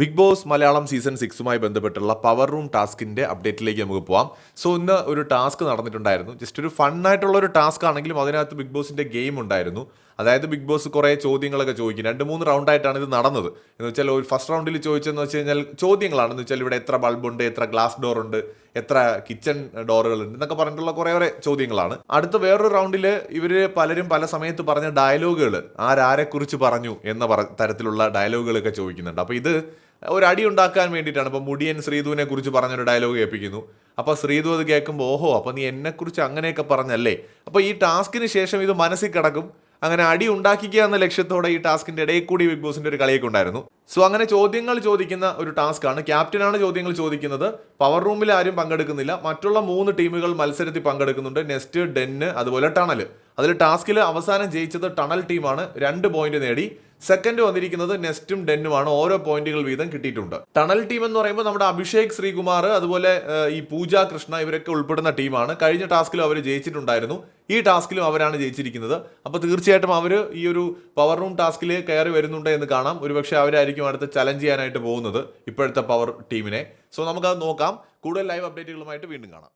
Big boss Malayalam season സിക്സുമായി ബന്ധപ്പെട്ടുള്ള power room ടാസ്കിന്റെ അപ്ഡേറ്റിലേക്ക് നമുക്ക് പോവാം. സോ ഇന്ന് ഒരു ടാസ്ക് നടന്നിട്ടുണ്ടായിരുന്നു. ജസ്റ്റ് ഒരു ഫണ്ണായിട്ടുള്ള ഒരു ടാസ്ക് ആണെങ്കിലും അതിനകത്ത് ബിഗ് ബോസിന്റെ ഗെയിം ഉണ്ടായിരുന്നു. അതായത് ബിഗ് ബോസ് കുറേ ചോദ്യങ്ങളൊക്കെ ചോദിക്കും. രണ്ട് മൂന്ന് റൗണ്ടായിട്ടാണ് ഇത് നടന്നത്. എന്ന് വെച്ചാൽ ഒരു ഫസ്റ്റ് റൗണ്ടിൽ ചോദിച്ചതെന്ന് വെച്ച് കഴിഞ്ഞാൽ ചോദ്യങ്ങളാണ്. എന്ന് വെച്ചാൽ ഇവിടെ എത്ര ബൾബുണ്ട് എത്ര ഗ്ലാസ് ഡോർ ഉണ്ട് എത്ര കിച്ചൺ ഡോറുകൾ ഉണ്ട് എന്നൊക്കെ പറഞ്ഞിട്ടുള്ള കുറേ കുറേ ചോദ്യങ്ങളാണ്. അടുത്ത വേറൊരു റൗണ്ടിൽ ഇവർ പലരും പല സമയത്ത് പറഞ്ഞ ഡയലോഗുകൾ ആരാരെക്കുറിച്ച് പറഞ്ഞു എന്ന തരത്തിലുള്ള ഡയലോഗുകളൊക്കെ ചോദിക്കുന്നുണ്ട്. അപ്പോൾ ഇത് ഒരു അടി ഉണ്ടാക്കാൻ വേണ്ടിയിട്ടാണ്. ഇപ്പോൾ മുടിയൻ ശ്രീധുവിനെ കുറിച്ച് പറഞ്ഞൊരു ഡയലോഗ് കേൾപ്പിക്കുന്നു. അപ്പോൾ ശ്രീധു അത് കേൾക്കുമ്പോൾ ഓഹോ അപ്പോൾ നീ എന്നെക്കുറിച്ച് അങ്ങനെയൊക്കെ പറഞ്ഞല്ലേ? അപ്പോൾ ഈ ടാസ്കിന് ശേഷം ഇത് മനസ്സിൽ കിടക്കും. അങ്ങനെ അടി ഉണ്ടാക്കിക്കുക എന്ന ലക്ഷ്യത്തോടെ ഈ ടാസ്കിന്റെ ഇടയിൽ കൂടി ബിഗ് ബോസിന്റെ ഒരു കളിയൊക്കെ ഉണ്ടായിരുന്നു. സോ അങ്ങനെ ചോദ്യങ്ങൾ ചോദിക്കുന്ന ഒരു ടാസ്ക്കാണ്. ക്യാപ്റ്റനാണ് ചോദ്യങ്ങൾ ചോദിക്കുന്നത്. പവർ റൂമിൽ ആരും പങ്കെടുക്കുന്നില്ല. മറ്റുള്ള മൂന്ന് ടീമുകൾ മത്സരത്തിൽ പങ്കെടുക്കുന്നുണ്ട്. നെസ്റ്റ് ഡെന്ന് അതുപോലെ ടണൽ അതിൽ ടാസ്കിൽ അവസാനം ജയിച്ചത് ടണൽ ടീമാണ് രണ്ട് പോയിന്റ് നേടി. സെക്കൻഡ് വന്നിരിക്കുന്നത് നെസ്റ്റും ഡെന്നുമാണ്. ഓരോ പോയിന്റുകൾ വീതം കിട്ടിയിട്ടുണ്ട്. ടണൽ ടീം എന്ന് പറയുമ്പോൾ നമ്മുടെ അഭിഷേക് ശ്രീകുമാർ അതുപോലെ ഈ പൂജ കൃഷ്ണ ഇവരൊക്കെ ഉൾപ്പെടുന്ന ടീമാണ്. കഴിഞ്ഞ ടാസ്കിലും അവർ ജയിച്ചിട്ടുണ്ടായിരുന്നു. ഈ ടാസ്കിലും അവരാണ് ജയിച്ചിരിക്കുന്നത്. അപ്പോൾ തീർച്ചയായിട്ടും അവർ ഈ ഒരു പവർ റൂം ടാസ്കിൽ കയറി വരുന്നുണ്ട് എന്ന് കാണാം. ഒരുപക്ഷെ അവരായിരിക്കും അടുത്ത് ചലഞ്ച് ചെയ്യാനായിട്ട് പോകുന്നത് ഇപ്പോഴത്തെ പവർ ടീമിനെ സോ നമുക്കത് നോക്കാം. കൂടുതൽ ലൈവ് അപ്ഡേറ്റുകളുമായിട്ട് വീണ്ടും കാണാം.